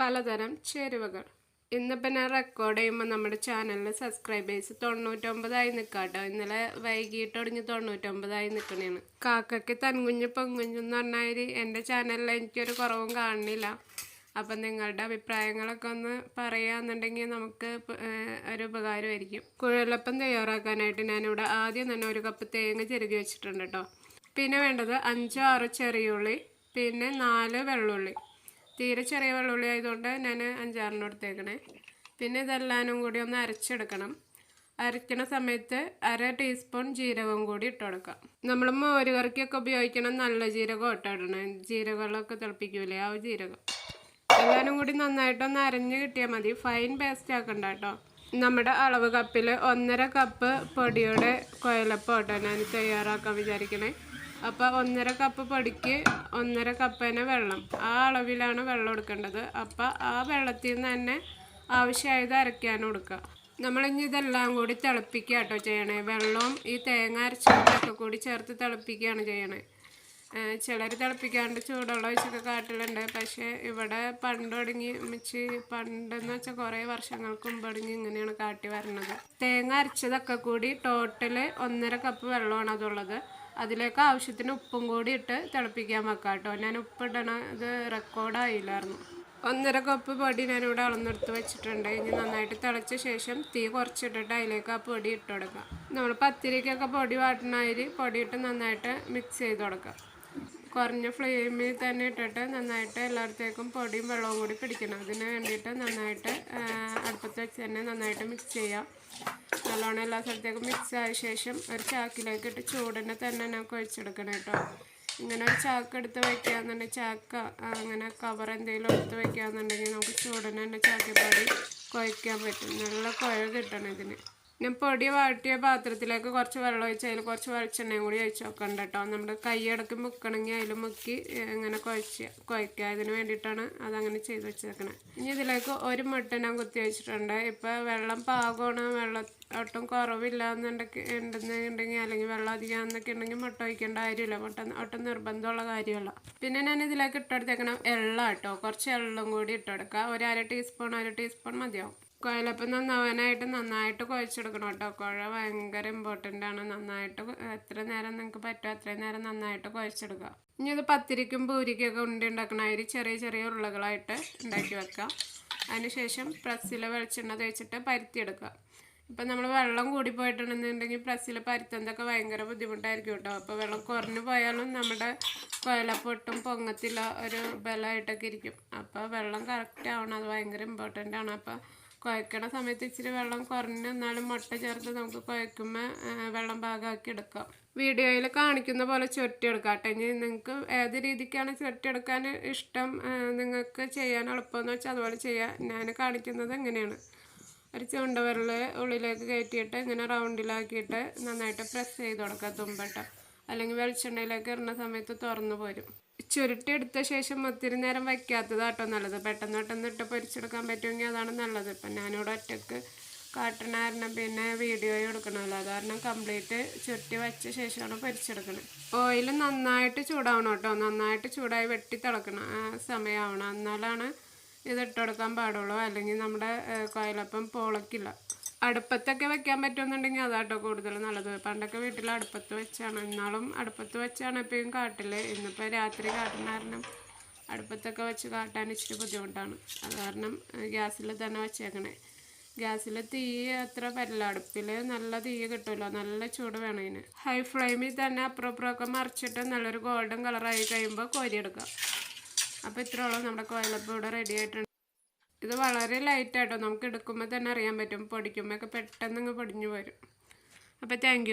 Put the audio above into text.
പലതരം ചേരുവകൾ. ഇന്നിപ്പോൾ ഞാൻ റെക്കോർഡ് ചെയ്യുമ്പോൾ നമ്മുടെ ചാനലിൽ സബ്സ്ക്രൈബേഴ്സ് തൊണ്ണൂറ്റൊമ്പതായി നിൽക്കാട്ടോ ഇന്നലെ വൈകിട്ട് ഒടിഞ്ഞ് തൊണ്ണൂറ്റൊമ്പതായി നിൽക്കണേണ് കാക്കയ്ക്ക് തൻകുഞ്ഞ് പെങ്കുഞ്ഞ് എന്ന് പറഞ്ഞാൽ എന്റെ ചാനലിൽ എനിക്കൊരു കുറവും കാണുന്നില്ല. അപ്പം നിങ്ങളുടെ അഭിപ്രായങ്ങളൊക്കെ ഒന്ന് പറയുകയെന്നുണ്ടെങ്കിൽ നമുക്ക് ഒരു ഉപകാരമായിരിക്കും. കുഴലപ്പം തയ്യാറാക്കാനായിട്ട് ഞാനിവിടെ ആദ്യം തന്നെ ഒരു കപ്പ് തേങ്ങ ചെരുകി വെച്ചിട്ടുണ്ട് കേട്ടോ പിന്നെ വേണ്ടത് അഞ്ചോ ആറോ ചെറിയുള്ളി പിന്നെ നാല് വെള്ളുള്ളി. തീരെ ചെറിയ വെള്ളുള്ളി ആയതുകൊണ്ട് ഞാൻ അഞ്ചാറിന് എടുത്തേക്കണേ പിന്നെ ഇതെല്ലാനും കൂടി ഒന്ന് അരച്ചെടുക്കണം. അരയ്ക്കണ സമയത്ത് അര ടീസ്പൂൺ ജീരകം കൂടി ഇട്ട് കൊടുക്കാം. നമ്മൾ മോര് കറിക്കൊക്കെ ഉപയോഗിക്കണം നല്ല ജീരകം ഇട്ടിടണേ ജീരകങ്ങളൊക്കെ തിളപ്പിക്കൂലേ ആ ജീരകം. എല്ലാവരും കൂടി നന്നായിട്ടൊന്ന് അരഞ്ഞ് കിട്ടിയാൽ മതി. ഫൈൻ പേസ്റ്റ് ആക്കണ്ട കേട്ടോ. നമ്മുടെ അളവ് കപ്പിൽ ഒന്നര കപ്പ് പൊടിയുടെ കുഴലപ്പം കേട്ടോ ഞാൻ തയ്യാറാക്കാൻ വിചാരിക്കണേ. അപ്പോൾ ഒന്നര കപ്പ് പൊടിക്ക് ഒന്നര കപ്പ് തന്നെ വെള്ളം. ആ അളവിലാണ് വെള്ളം എടുക്കേണ്ടത്. അപ്പോൾ ആ വെള്ളത്തിൽ നിന്ന് തന്നെ ആവശ്യമായത് അരയ്ക്കാൻ കൊടുക്കുക നമ്മളിനി ഇതെല്ലാം കൂടി തിളപ്പിക്കുക കേട്ടോ ചെയ്യണേ. വെള്ളവും ഈ തേങ്ങ അരച്ചതൊക്കെ കൂടി ചേർത്ത് തിളപ്പിക്കുകയാണ് ചെയ്യണേ. ചിലർ തിളപ്പിക്കാണ്ട് ചൂടുള്ള വെച്ചൊക്കെ കാട്ടിലുണ്ട്. പക്ഷേ ഇവിടെ പണ്ട് തുടങ്ങി മിച്ച് പണ്ടെന്ന് വെച്ചാൽ കുറേ വർഷങ്ങൾക്ക് മുമ്പ് തുടങ്ങി ഇങ്ങനെയാണ് കാട്ടി വരണത്. തേങ്ങ അരച്ചതൊക്കെ കൂടി ടോട്ടൽ ഒന്നര കപ്പ് വെള്ളമാണ് അതുള്ളത്. അതിലേക്ക് ആവശ്യത്തിന് ഉപ്പും കൂടി ഇട്ട് തിളപ്പിക്കാൻ വെക്കാം കേട്ടോ. ഞാൻ ഉപ്പിടണത് റെക്കോർഡായില്ലായിരുന്നു ഒന്നര കപ്പ് പൊടി ഞാനിവിടെ അളന്നെടുത്ത് വെച്ചിട്ടുണ്ട്. ഇനി നന്നായിട്ട് തിളച്ച ശേഷം തീ കുറച്ചിട്ടിട്ട് അതിലേക്ക് ആ പൊടി ഇട്ട് കൊടുക്കാം. നമ്മൾ പത്തിരിക്കൊക്കെ പൊടി വാട്ടണ അരി പൊടിയിട്ട് നന്നായിട്ട് മിക്സ് ചെയ്ത് കൊടുക്കാം. കുറഞ്ഞ ഫ്ലെയിമിൽ തന്നെ ഇട്ടിട്ട് നന്നായിട്ട് എല്ലായിടത്തേക്കും പൊടിയും വെള്ളവും കൂടി പിടിക്കണം. അതിന് വേണ്ടിയിട്ട് നന്നായിട്ട് അടുപ്പത്ത് വെച്ച് തന്നെ നന്നായിട്ട് മിക്സ് ചെയ്യാം. നല്ലോണം എല്ലാ സ്ഥലത്തേക്കും മിക്സ് ആയ ശേഷം ഒരു ചാക്കിലേക്ക് ഇട്ട് ചൂടിനെ തന്നെ നമുക്ക് ഒഴിച്ചെടുക്കണം കേട്ടോ. ഇങ്ങനെ ഒരു ചാക്ക് എടുത്ത് വയ്ക്കുകയാണെന്നുണ്ടെങ്കിൽ ചാക്ക അങ്ങനെ കവർ എന്തെങ്കിലും എടുത്ത് വയ്ക്കുകയാണെന്നുണ്ടെങ്കിൽ നമുക്ക് ചൂടിനെ തന്നെ ചാക്കിപ്പൊടി കുഴയ്ക്കാൻ പറ്റും. നല്ല കുഴ കിട്ടണം ഇതിന്. ഞാൻ പൊടി വാട്ടിയ പാത്രത്തിലേക്ക് കുറച്ച് വെള്ളം ഒഴിച്ച് അതിൽ കുറച്ച് വെളിച്ചെണ്ണയും കൂടി ഒഴിച്ച് വെക്കണ്ട കേട്ടോ. നമ്മുടെ കൈയടക്കി മുക്കണമെങ്കിൽ അതിൽ മുക്കി ഇങ്ങനെ കുഴച്ച് കുഴക്കുക അതിന് വേണ്ടിയിട്ടാണ് അതങ്ങനെ ചെയ്ത് വെച്ചേക്കണത് ഇനി ഇതിലേക്ക് ഒരു മുട്ട ഞാൻ കുത്തി വെച്ചിട്ടുണ്ട്. ഇപ്പോൾ വെള്ളം പാകമാണ്. വെള്ളം ഒട്ടും കുറവില്ല എന്നുണ്ടെങ്കിൽ ഉണ്ടെന്നുണ്ടെങ്കിൽ അല്ലെങ്കിൽ വെള്ളം അധികം എന്നൊക്കെ ഉണ്ടെങ്കിൽ മുട്ട ഒഴിക്കേണ്ട കാര്യമില്ല. മുട്ട ഒട്ടും നിർബന്ധമുള്ള കാര്യമല്ല. പിന്നെ ഞാൻ ഇതിലേക്ക് ഇട്ടെടുത്തേക്കണം എള്ള കേട്ടോ. കുറച്ച് എള്ളും കൂടി ഇട്ടെടുക്കുക ഒരു അര ടീസ്പൂൺ അര ടീസ്പൂൺ മതിയാവും. കുഴലപ്പം നന്നാവാനായിട്ട് നന്നായിട്ട് കുഴച്ചെടുക്കണം കേട്ടോ. കുഴ ഭയങ്കര ഇമ്പോർട്ടന്റ് ആണ്. നന്നായിട്ട് എത്ര നേരം നിങ്ങൾക്ക് പറ്റുമോ അത്രയും നേരം നന്നായിട്ട് കുഴച്ചെടുക്കുക. ഇനി അത് പത്തിരിക്കും പൂരിക്കൊക്കെ ഉണ്ടി ഉണ്ടാക്കണം. അതിൽ ചെറിയ ചെറിയ ഉരുളകളായിട്ട് ഉണ്ടാക്കി വെക്കാം അതിനുശേഷം പ്രസ്സിൽ വെളിച്ചെണ്ണ തേച്ചിട്ട് പരുത്തിയെടുക്കുക. ഇപ്പം നമ്മൾ വെള്ളം കൂടി പോയിട്ടുണ്ടെന്നുണ്ടെങ്കിൽ പ്രസ്സിൽ പരുത്തുന്നതൊക്കെ ഭയങ്കര ബുദ്ധിമുട്ടായിരിക്കും കേട്ടോ. അപ്പോൾ വെള്ളം കുറഞ്ഞു പോയാലും നമ്മുടെ കുഴലപ്പൊട്ടും പൊങ്ങത്തില്ല ഒരു ബലമായിട്ടൊക്കെ ഇരിക്കും. അപ്പോൾ വെള്ളം കറക്റ്റ് ആവണം. അത് ഭയങ്കര ഇമ്പോർട്ടന്റ് ആണ്. അപ്പോൾ കുഴക്കണ സമയത്ത് ഇച്ചിരി വെള്ളം കുറഞ്ഞ് എന്നാലും മുട്ട ചേർത്ത് നമുക്ക് കുഴക്കുമ്പോൾ വെള്ളം പാകമാക്കി എടുക്കാം. വീഡിയോയിൽ കാണിക്കുന്ന പോലെ ചുരുട്ടിയെടുക്കാം കേട്ടോ. ഇനി നിങ്ങൾക്ക് ഏത് രീതിക്കാണ് ചുരുട്ടിയെടുക്കാൻ ഇഷ്ടം നിങ്ങൾക്ക് ചെയ്യാൻ എളുപ്പമെന്ന് വെച്ചാൽ അതുപോലെ ചെയ്യാം. ഞാൻ കാണിക്കുന്നത് എങ്ങനെയാണ് ഒരു ചുണ്ടവിരൽ ഉള്ളിലേക്ക് കയറ്റിയിട്ട് ഇങ്ങനെ റൗണ്ടിലാക്കിയിട്ട് നന്നായിട്ട് പ്രസ് ചെയ്ത് കൊടുക്കുക തുമ്പട്ട അല്ലെങ്കിൽ വെളിച്ചെണ്ണയിലേക്ക് ഇടുന്ന സമയത്ത് തുറന്നു പോരും. ചുരുട്ടി എടുത്ത ശേഷം ഒത്തിരി നേരം വയ്ക്കാത്തതാട്ടോ നല്ലത്. പെട്ടെന്ന് പെട്ടെന്ന് ഇട്ട് പൊരിച്ചെടുക്കാൻ പറ്റുമെങ്കിൽ അതാണ് നല്ലത്. ഇപ്പം ഞാനിവിടെ ഒറ്റയ്ക്ക് കാട്ടണ കാരണം പിന്നെ വീഡിയോ എടുക്കണമല്ലോ അത് കാരണം കംപ്ലീറ്റ് ചുരുട്ടി വെച്ച ശേഷമാണ് പൊരിച്ചെടുക്കണത് ഓയിൽ നന്നായിട്ട് ചൂടാവണം കേട്ടോ. നന്നായിട്ട് ചൂടായി വെട്ടി തിളക്കണം. ആ സമയമാവണം. എന്നാലാണ് ഇത് ഇട്ടുകൊടുക്കാൻ പാടുള്ളൂ. അല്ലെങ്കിൽ നമ്മുടെ കോയിലപ്പം പൊളക്കില്ല. അടുപ്പത്തൊക്കെ വെക്കാൻ പറ്റുമെന്നുണ്ടെങ്കിൽ അതാട്ടോ കൂടുതൽ നല്ലത്. പണ്ടൊക്കെ വീട്ടിൽ അടുപ്പത്ത് വെച്ചാണ്. എന്നാലും അടുപ്പത്ത് വെച്ചാണ് എപ്പോഴും കാട്ടിൽ ഇന്നിപ്പോൾ രാത്രി കാട്ടുന്ന കാരണം അടുപ്പത്തൊക്കെ വെച്ച് കാട്ടാൻ ഇച്ചിരി ബുദ്ധിമുട്ടാണ്. അത് കാരണം ഗ്യാസിൽ തന്നെ വെച്ചേക്കണേ. ഗ്യാസിൽ തീ അത്ര വരില്ല. അടുപ്പിൽ നല്ല തീ കിട്ടുമല്ലോ നല്ല ചൂട് വേണം ഇതിന് ഹൈ ഫ്ലെയിമിൽ തന്നെ അപ്പുറപ്പുറമൊക്കെ മറിച്ചിട്ട് നല്ലൊരു ഗോൾഡൻ കളറായി കഴിയുമ്പോൾ കോരിയെടുക്കാം. അപ്പോൾ ഇത്രയോളം നമ്മുടെ കോയിലപ്പം ഇവിടെ റെഡി ആയിട്ടുണ്ട്. ഇത് വളരെ ലൈറ്റായിട്ടോ നമുക്ക് എടുക്കുമ്പോൾ തന്നെ അറിയാൻ പറ്റും. പൊടിക്കുമ്പോൾ ഒക്കെ പെട്ടെന്ന് അങ്ങ് പൊടിഞ്ഞു വരും. അപ്പോൾ താങ്ക്